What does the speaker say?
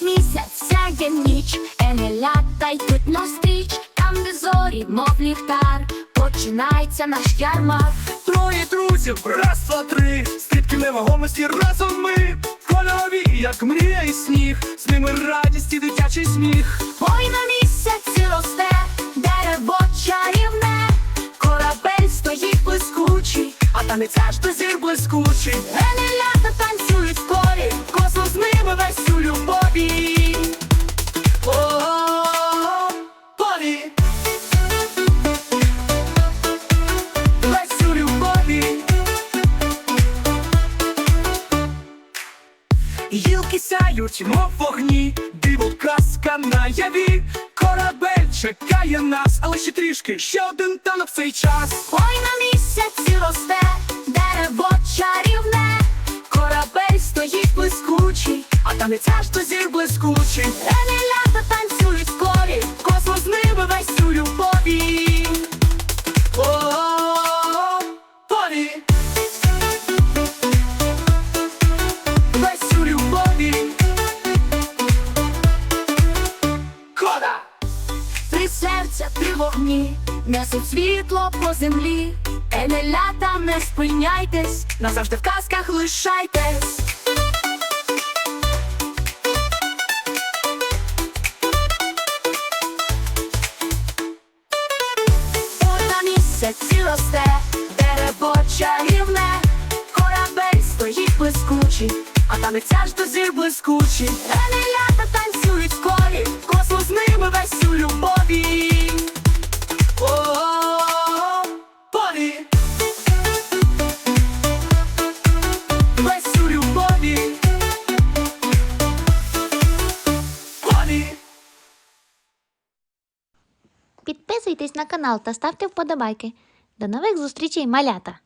настає ніч, енелята йдуть на стріч, там, де зорі, мов ліхтар, починається наш ярмар. Троє друзів, раз, два, три, стрибки невагомості разом ми. Кольорові, як мрія і сніг, з ними радість і дитячий сміх. Ой, на місяці росте, дерево чарівне, корабель стоїть блискучий, А танець аж до зір блискучий. енелята танцюють в колі, Гілки сяють, мов вогні, диво казка наяві. Корабель чекає нас, але ще трішки, ще один танок в цей час. ой, на місяці росте, дерево чарівне, корабель стоїть блискучий, А танець аж до зір блискучий. Еміля та в серця, три вогні, несуть світло по землі. Енелята, не спиняйтесь, Назавжди в казках лишайтесь. Ой, на місяці дерево чарівне, корабель стоїть блискучий, А танець аж до зір блискучий. енелята танцюють в колі, Космос ними весь у любові. Підписуйтесь на канал та ставте вподобайки. До нових зустрічей, малята!